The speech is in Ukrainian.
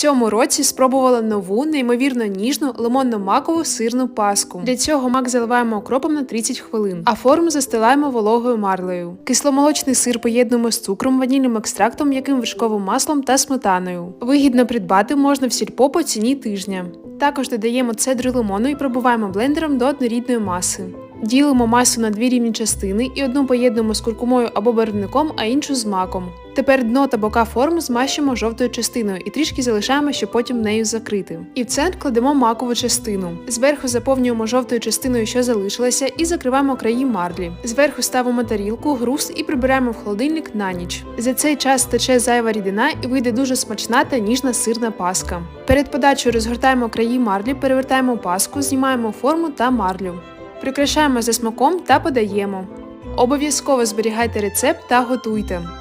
цьому році спробувала нову, неймовірно ніжну лимонно-макову сирну паску. Для цього мак заливаємо окропом на 30 хвилин, а форму застилаємо вологою марлею. Кисломолочний сир поєднуємо з цукром, ванільним екстрактом, м'яким вершковим маслом та сметаною. Вигідно придбати можна в сільпо по ціні тижня. Також додаємо цедру лимону і пробиваємо блендером до однорідної маси. Ділимо масу на дві рівні частини і одну поєднуємо з куркумою або барвником, а іншу з маком. Тепер дно та бока форм змащимо жовтою частиною і трішки залишаємо, щоб потім нею закрити. І в центр кладемо макову частину. Зверху заповнюємо жовтою частиною, що залишилася, і закриваємо краї марлі. Зверху ставимо тарілку, груз і прибираємо в холодильник на ніч. За цей час тече зайва рідина і вийде дуже смачна та ніжна сирна паска. Перед подачею розгортаємо краї марлі, перевертаємо паску, знімаємо форму та марлю. Прикрашаємо за смаком та подаємо. Обов'язково зберігайте рецепт та готуйте.